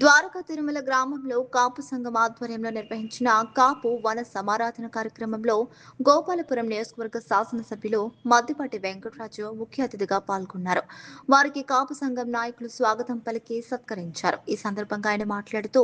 ద్వారకా తిరుమల గ్రామంలో కాపు సంఘం ఆధ్వర్యంలో నిర్వహించిన కాపు వన సమారాధన కార్యక్రమంలో గోపాలపురం నియోజకవర్గ శాసనసభ్యులు మద్దిపాటి వెంకటరాజు ముఖ్య అతిథిగా పాల్గొన్నారు. వారికి కాపు సంఘం నాయకులు స్వాగతం పలికి సత్కరించారు. ఈ సందర్భంగా ఆయన మాట్లాడుతూ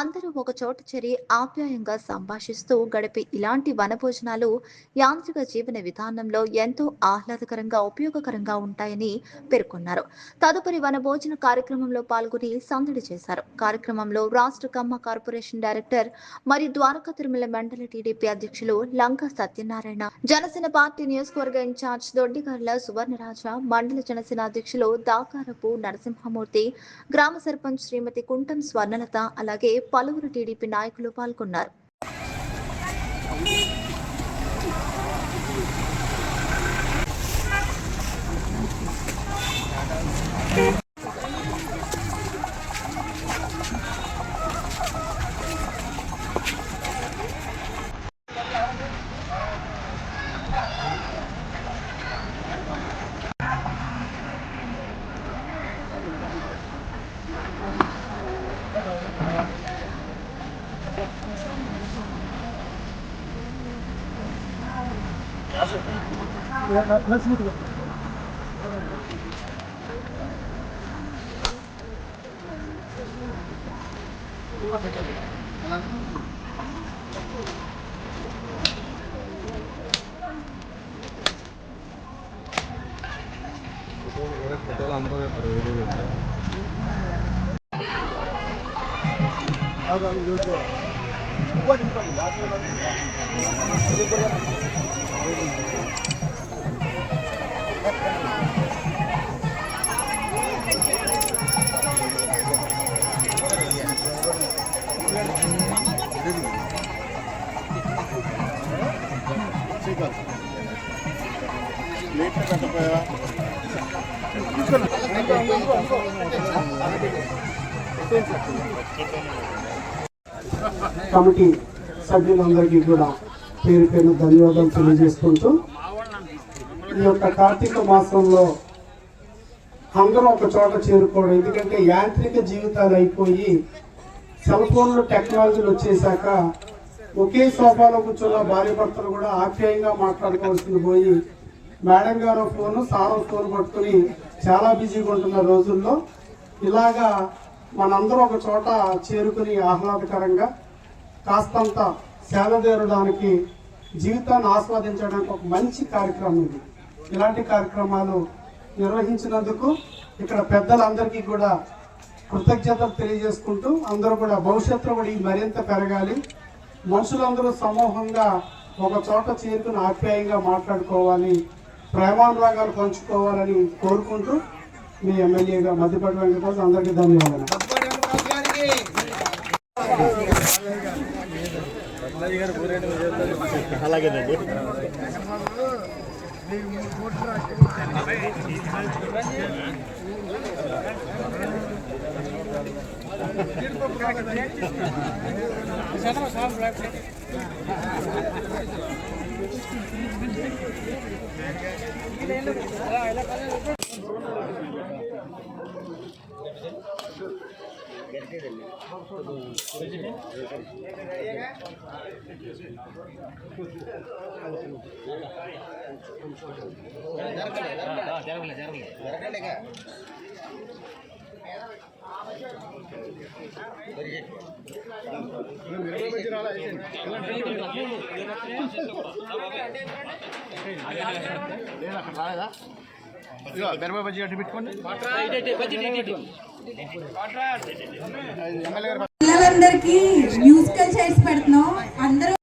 అందరూ ఒక చోట చేరి ఆప్యాయంగా సంభాషిస్తూ గడిపే ఇలాంటి వనభోజనాలు యాంత్రిక జీవన విధానంలో ఎంతో ఆహ్లాదకరంగా ఉపయోగకరంగా ఉంటాయని పేర్కొన్నారు. తదుపరి వనభోజన కార్యక్రమంలో పాల్గొని సందడి చేశారు. కార్యక్రమంలో రాష్ట్ర కమ్మ కార్పొరేషన్ డైరెక్టర్ మరియు ద్వారకా తిరుమల మండల టీడీపీ అధ్యక్షులు లంకా సత్యనారాయణ. జనసేన పార్టీ నియోజకవర్గ ఇన్ఛార్జ్ దొడ్డిగర్ల సువర్ణరాజ మండల జనసేన అధ్యక్షులు దాకారపు నరసింహమూర్తి గ్రామ సర్పంచ్ శ్రీమతి కుంటం స్వర్ణలత అలాగే పలువురు టీడీపీ నాయకులు పాల్గొన్నారు. Lass mich drüber. Thank you. കുറേ കുട്ടികൾ നമ്മൾ പ്രയോജനമുണ്ട് ठीक है लेट में कट पाया కమిటీ సభ్యులందరికీ కూడా పేరు పేరు ధన్యవాదాలు తెలియజేసుకుంటూ ఈ యొక్క కార్తీక మాసంలో అందరూ ఒక చోట చేరుకోవడం ఎందుకంటే యాంత్రిక జీవితాలు అయిపోయి సెల్ ఫోన్లు టెక్నాలజీలు వచ్చేసాక ఒకే సోఫాలో కూర్చున్న భార్య భర్తలు కూడా ఆప్యాయంగా మాట్లాడుకోవాల్సింది పోయి మేడం గారు ఫోను సారో ఫోన్ పట్టుకుని చాలా బిజీగా ఉంటున్న రోజుల్లో. ఇలాగా మనందరూ ఒక చోట చేరుకుని ఆహ్లాదకరంగా కాస్తంత సేదదేరడానికి జీవితాన్ని ఆస్వాదించడానికి ఒక మంచి కార్యక్రమం ఇది. ఇలాంటి కార్యక్రమాలు నిర్వహించినందుకు ఇక్కడ పెద్దలందరికీ కూడా కృతజ్ఞతలు తెలియజేసుకుంటూ అందరూ కూడా భవిష్యత్తులో కూడా మరింత పెరగాలి. మనుషులందరూ సమూహంగా ఒక చోట చేరుకుని ఆప్యాయంగా మాట్లాడుకోవాలి. ప్రేమానురాగాలు పంచుకోవాలని కోరుకుంటూ మీ ఎమ్మెల్యేగా మధ్యపడి వెంకటరాజు అందరికీ ధన్యవాదాలు. అలాగేనండి. జరగలే జరగలే జరగలే జరగలేక మిరప బజ్జీ అడ్డు పెట్టుకోండి పిల్లలందరికీ మ్యూజికల్ చైర్స్ పెడుతున్నాం. అందరూ